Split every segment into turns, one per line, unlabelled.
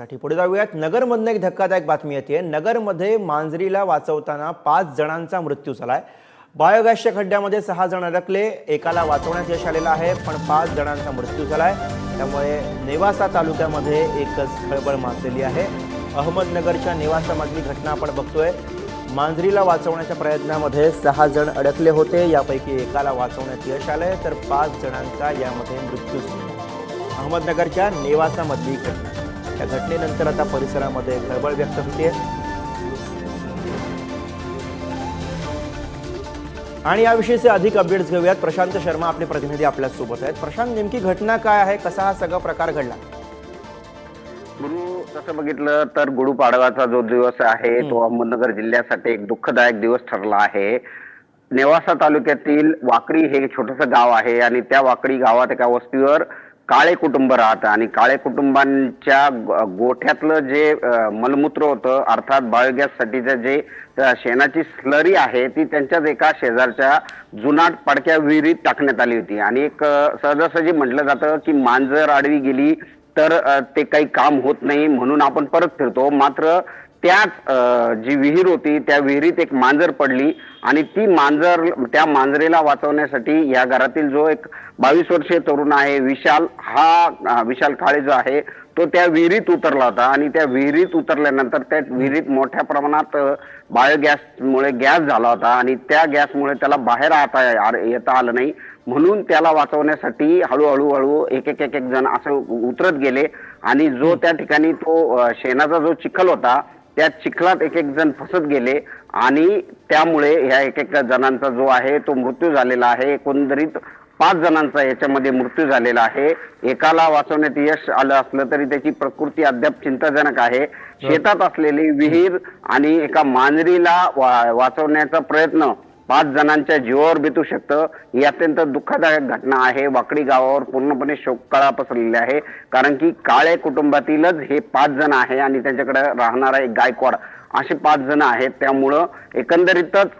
साठी पुढे जाऊयात. नगरमधनं एक धक्कादायक बातमी येते. नगरमध्ये मांजरीला वाचवताना पाच जणांचा मृत्यू झालाय. बायोगॅसच्या खड्ड्यामध्ये सहा जण अडकले. एकाला वाचवण्यात यश आलेलं आहे पण पाच जणांचा मृत्यू झालाय. त्यामुळे नेवासा तालुक्यामध्ये एकच खळबळ माजलेली आहे. अहमदनगरच्या नेवासामधली घटना आपण बघतोय. मांजरीला वाचवण्याच्या प्रयत्नामध्ये सहा जण अडकले होते. यापैकी एकाला वाचवण्यात यश आलंय तर पाच जणांचा यामध्ये मृत्यू झाला अहमदनगरच्या नेवासामधली घटना. या घटनेनंतर आता परिसरामध्ये खळबळ व्यक्त होते आणि याविषयीचे अधिक अपडेट्स घेऊयात. प्रशांत शर्मा आपले प्रतिनिधी आपल्यासोबत आहेत. प्रशांत नेमकी घटना काय आहे? कसा हा सगळा प्रकार घडला?
गुरु तसं बघितलं तर गुढीपाडवाचा जो दिवस आहे तो अहमदनगर जिल्ह्यासाठी एक दुःखदायक दिवस ठरला आहे. नेवासा तालुक्यातील वाकडी हे छोटस गाव आहे आणि त्या वाकडी गावात एका वस्तीवर काळे कुटुंब राहतं आणि काळे कुटुंबांच्या गोठ्यातलं जे मलमूत्र होतं अर्थात बायोगॅससाठीचं जे शेणाची स्लरी आहे ती त्यांच्याच एका शेजारच्या जुनाट पडक्या विहिरीत टाकण्यात आली होती. आणि एक सहजासहजी म्हटलं जातं की मांजर आडवी गेली तर ते काही काम होत नाही म्हणून आपण परत फिरतो. मात्र त्याच जी विहीर होती त्या विहिरीत एक मांजर पडली आणि ती मांजर त्या मांजरेला वाचवण्यासाठी या घरातील जो एक बावीस वर्षीय तरुण आहे विशाल हा विशाल काळे जो आहे तो त्या विहिरीत उतरला होता आणि त्या विहिरीत उतरल्यानंतर त्या विहिरीत मोठ्या प्रमाणात बायोगॅसमुळे गॅस झाला होता आणि त्या गॅसमुळे त्याला बाहेर आता येता आलं नाही. म्हणून त्याला वाचवण्यासाठी हळूहळू हळू एक एक एक एक जण असं उतरत गेले. आणि जो त्या ठिकाणी तो शेणाचा जो चिखल होता त्या चिखलात एक एक जण फसत गेले. आणि त्यामुळे ह्या एक एक जणांचा जो आहे तो मृत्यू झालेला आहे. एकंदरीत पाच जणांचा याच्यामध्ये मृत्यू झालेला आहे. एकाला वाचवण्यात यश आलं असलं तरी त्याची प्रकृती अद्याप चिंताजनक आहे. शेतात असलेली विहीर आणि एका मांजरीला वा- वाचवण्याचा प्रयत्न पाच जणांच्या जीवावर बेतू शकतं. ही अत्यंत दुःखदायक घटना आहे. वाकडी गावावर पूर्णपणे शोककळा पसरलेली आहे. कारण की काळे कुटुंबातीलच हे पाच जण आहे आणि त्यांच्याकडे राहणारा एक गायकवाड असे पाच जण आहेत. त्यामुळं एकंदरीतच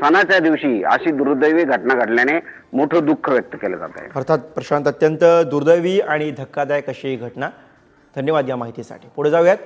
सणाच्या दिवशी अशी दुर्दैवी घटना घडल्याने मोठं दुःख व्यक्त केलं जात आहे.
अर्थात प्रशांत अत्यंत दुर्दैवी आणि धक्कादायक अशी ही घटना. धन्यवाद या माहितीसाठी. पुढे जाऊयात.